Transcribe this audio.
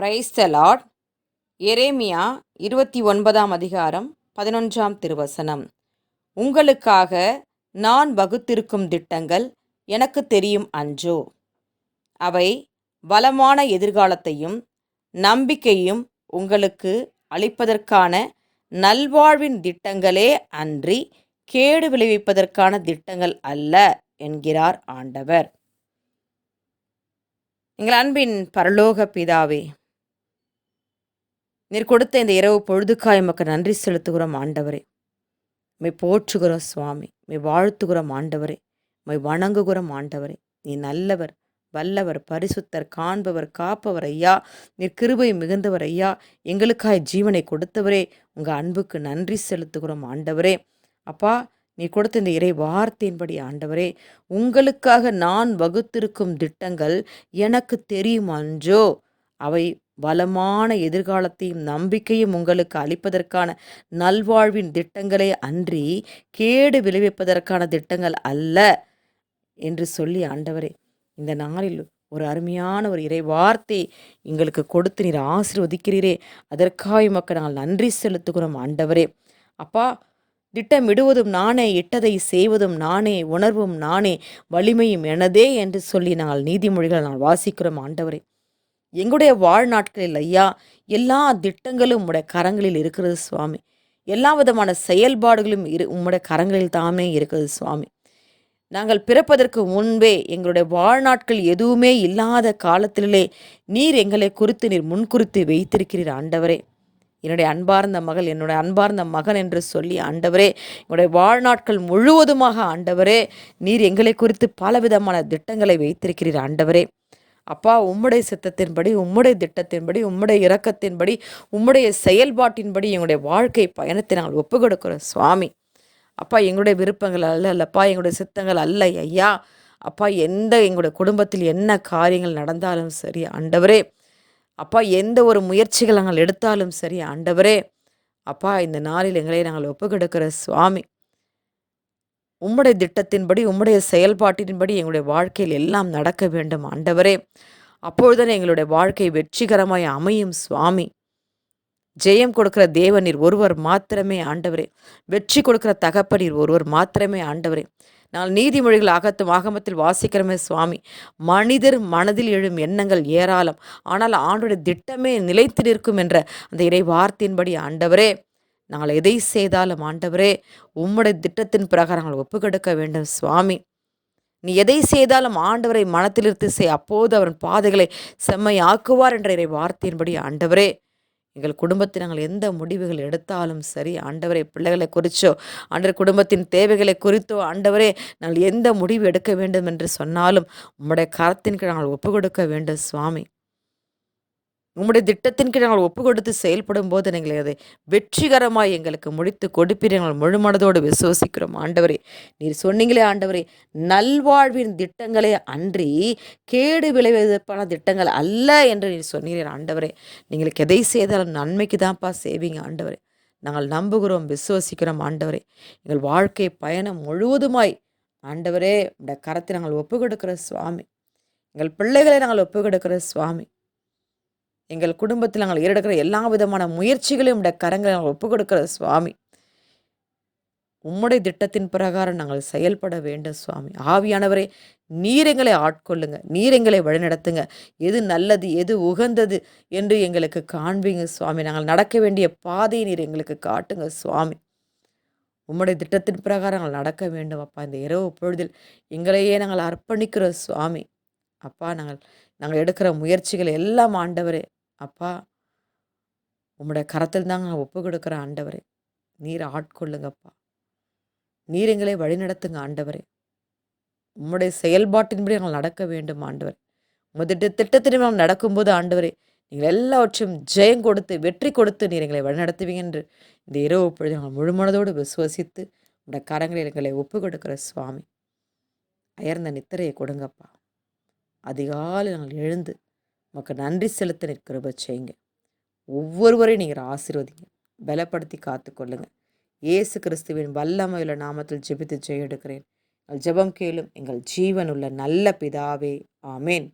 Praise the Lord எரேமியா இருபத்தி ஒன்பதாம் அதிகாரம் பதினொன்றாம் திருவசனம். உங்களுக்காக நான் வகுத்திருக்கும் திட்டங்கள் எனக்கு தெரியும் அன்றோ? அவை பலமான எதிர்காலத்தையும் நம்பிக்கையும் உங்களுக்கு அளிப்பதற்கான நல்வாழ்வின் திட்டங்களே அன்றி கேடு விளைவிப்பதற்கான திட்டங்கள் அல்ல என்கிறார் ஆண்டவர். எங்கள் அன்பின் பரலோக பிதாவே நீர் கொடுத்த இந்த இரவு பொழுதுக்காய் எமக்கு நன்றி செலுத்துகிறோம் ஆண்டவரே. மை போற்றுகிறோம் சுவாமி. மை வாழ்த்துகிறோம் ஆண்டவரே. மை வணங்குகிறோம் ஆண்டவரே. நீ நல்லவர் வல்லவர் பரிசுத்தர் காண்பவர் காப்பவர் ஐயா. நீர் கிருபை மிகுந்தவர் ஐயா. எங்களுக்காய் ஜீவனை கொடுத்தவரே. உங்கள் அன்புக்கு நன்றி செலுத்துகிறோம் ஆண்டவரே. அப்பா நீ கொடுத்த இந்த இறை வார்த்தையின்படி ஆண்டவரே உங்களுக்காக நான் வகுத்திருக்கும் திட்டங்கள் எனக்கு தெரியும் அன்றோ அவை வளமான எதிர்காலத்தையும் நம்பிக்கையும் உங்களுக்கு அளிப்பதற்கான நல்வாழ்வின் திட்டங்களே அன்றி கேடு விளைவிப்பதற்கான திட்டங்கள் அல்ல என்று சொல்லி ஆண்டவரே இந்த நாளில் ஒரு அருமையான ஒரு இறை வார்த்தை எங்களுக்கு கொடுத்து நீர் ஆசிர்வதிக்கிறீரே. அதற்காக மக்கள் நாங்கள் நன்றி செலுத்துகிறோம் ஆண்டவரே. அப்பா திட்டமிடுவதும் நானே இட்டதை செய்வதும் நானே உணர்வும் நானே வலிமையும் எனதே என்று சொல்லி நாங்கள் நீதிமொழிகளை நாங்கள் வாசிக்கிறோம் ஆண்டவரே. எங்களுடைய வாழ்நாட்களில் ஐயா எல்லா திட்டங்களும் உம்முடைய கரங்களில் இருக்கிறது சுவாமி. எல்லா விதமான செயல்பாடுகளும் இரு உம்முடைய கரங்களில் தாமே இருக்கிறது சுவாமி. நாங்கள் பிறப்பதற்கு முன்பே எங்களுடைய வாழ்நாட்கள் எதுவுமே இல்லாத காலத்திலே நீர் எங்களை குறித்து நீர் முன்குறித்து வைத்திருக்கிறீர் ஆண்டவரே. என்னுடைய அன்பார்ந்த மகள் என்னுடைய அன்பார்ந்த மகன் என்று சொல்லி ஆண்டவரே என்னுடைய வாழ்நாட்கள் முழுவதுமாக ஆண்டவரே நீர் எங்களை குறித்து பலவிதமான திட்டங்களை வைத்திருக்கிறீர் ஆண்டவரே. அப்பா உம்முடைய சித்தத்தின்படி உம்முடைய திட்டத்தின்படி உம்முடைய இரக்கத்தின்படி உம்முடைய செயல்பாட்டின்படி எங்களுடைய வாழ்க்கை பயணத்தை நாங்கள் ஒப்பு கொடுக்குறோம் சுவாமி. அப்பா எங்களுடைய விருப்பங்கள் அல்ல அல்லப்பா எங்களுடைய சித்தங்கள் அல்ல ஐயா. அப்பா எந்த எங்களுடைய குடும்பத்தில் என்ன காரியங்கள் நடந்தாலும் சரி ஆண்டவரே. அப்பா எந்த ஒரு முயற்சிகள் நாங்கள் எடுத்தாலும் சரி ஆண்டவரே. அப்பா இந்த நாளில் எங்களை நாங்கள் ஒப்புக்கெடுக்கிற சுவாமி. உம்முடைய திட்டத்தின்படி உம்முடைய செயல்பாட்டின்படி எங்களுடைய வாழ்க்கையில் எல்லாம் நடக்க வேண்டும் ஆண்டவரே. அப்பொழுதுதான் எங்களுடைய வாழ்க்கை வெற்றிகரமாய் அமையும் சுவாமி. ஜெயம் கொடுக்கிற தேவநீர் ஒருவர் மாத்திரமே ஆண்டவரே. வெற்றி கொடுக்கிற தகப்பனீர் ஒருவர் மாத்திரமே ஆண்டவரே. நான் நீதிமொழிகள் அகத்தும் ஆகமத்தில் வாசிக்கிறோமே சுவாமி. மனிதர் மனதில் எழும் எண்ணங்கள் ஏராளம். ஆனால் ஆண்டுடைய திட்டமே நிலைத்து நிற்கும் என்ற அந்த இறை வார்த்தையின்படி ஆண்டவரே. நாங்கள் எதை செய்தாலும் ஆண்டவரே உம்முடைய திட்டத்தின் பிரகாரம் நாங்கள் ஒப்புக்கெடுக்க வேண்டும் சுவாமி. நீ எதை செய்தாலும் ஆண்டவரை மனத்திலிருந்து செய் அப்போது அவரின் பாதைகளை செம்மையாக்குவார் என்ற இறை வார்த்தையின்படி ஆண்டவரே. எங்கள் குடும்பத்தில் நாங்கள் எந்த முடிவுகள் எடுத்தாலும் சரி ஆண்டவரை பிள்ளைகளை குறிச்சோ ஆண்டவர் குடும்பத்தின் தேவைகளை குறித்தோ ஆண்டவரே நாங்கள் எந்த முடிவு எடுக்க வேண்டும் என்று சொன்னாலும் உம்முடைய கரத்தின் கீழ் நாங்கள் ஒப்பு கொடுக்க வேண்டும் சுவாமி. உம்முடைய திட்டத்தின் கீழ் நாங்கள் ஒப்பு கொடுத்து செயல்படும் போது நீங்கள் அதை வெற்றிகரமாய் எங்களுக்கு முடித்து கொடுப்பீர். நாங்கள் முழுமனதோடு விசுவசிக்கிறோம். ஆண்டவரே நீர் சொன்னீங்களே ஆண்டவரே நல்வாழ்வின் திட்டங்களே அன்றி கேடு விளைவதற்கான திட்டங்கள் அல்ல என்று நீர் சொன்னீர்கள் ஆண்டவரே. நீங்களுக்கு எதை செய்தாலும் நன்மைக்கு தான்ப்பா செய்வீங்க ஆண்டவரே. நாங்கள் நம்புகிறோம் விசுவசிக்கிறோம் ஆண்டவரே. எங்கள் வாழ்க்கை பயணம் முழுவதுமாய் ஆண்டவரே உடைய கரத்தை நாங்கள் ஒப்பு கொடுக்கிற சுவாமி. எங்கள் பிள்ளைகளை நாங்கள் ஒப்பு கொடுக்கிற சுவாமி. எங்கள் குடும்பத்தில் நாங்கள் ஈடுக்கிற எல்லா விதமான முயற்சிகளையும் உடைய கரங்களை நாங்கள் ஒப்புக் கொடுக்கிற சுவாமி. உம்முடைய திட்டத்தின் பிரகாரம் நாங்கள் செயல்பட வேண்டும் சுவாமி. ஆவியானவரே நீர் எங்களை ஆட்கொள்ளுங்க. நீர் எங்களை வழிநடத்துங்க. எது நல்லது எது உகந்தது என்று எங்களுக்கு காண்பீங்க சுவாமி. நாங்கள் நடக்க வேண்டிய பாதையை நீர் எங்களுக்கு காட்டுங்க சுவாமி. உம்முடைய திட்டத்தின் பிரகாரம் நாங்கள் நடக்க வேண்டும் அப்பா. இந்த இரவு பொழுதில் எங்களையே நாங்கள் அர்ப்பணிக்கிறோம் சுவாமி. அப்பா நாங்கள் நாங்கள் எடுக்கிற முயற்சிகள் எல்லாம் ஆண்டவரே அப்பா உம்முடைய கரத்தில் தாங்க நான் ஒப்பு கொடுக்குற ஆண்டவரே. நீர் ஆட்கொள்ளுங்கப்பா. நீர் எங்களை வழிநடத்துங்க ஆண்டவரே. உம்முடைய செயல்பாட்டின்படி நாங்கள் நடக்க வேண்டும் ஆண்டவர். உமது திட்ட திட்டத்தின் நாம் நடக்கும்போது ஆண்டவரே நீங்கள் எல்லாவற்றையும் ஜெயம் கொடுத்து வெற்றி கொடுத்து நீர் எங்களை வழிநடத்துவீங்க என்று இந்த இரவு பொழுது நாங்கள் முழுமனதோடு விசுவசித்து உங்களோட கரங்களில் எங்களை ஒப்பு கொடுக்கிற சுவாமி அயர்ந்த நித்திரையை கொடுங்கப்பா. அதிகாலை நாங்கள் எழுந்து உமக்கு நன்றி செலுத்த நிற்கிற செய்யுங்க ஒவ்வொருவரையும் நீங்கள் ஆசீர்வதிங்க. பலப்படுத்தி காத்துக்கொள்ளுங்க இயேசு கிறிஸ்துவின் வல்லமையுள்ள நாமத்தில் ஜெபித்து ஜெய எடுக்கிறேன் எங்கள் ஜெபம் கேளும் எங்கள் ஜீவனுள்ள நல்ல பிதாவே. ஆமேன்.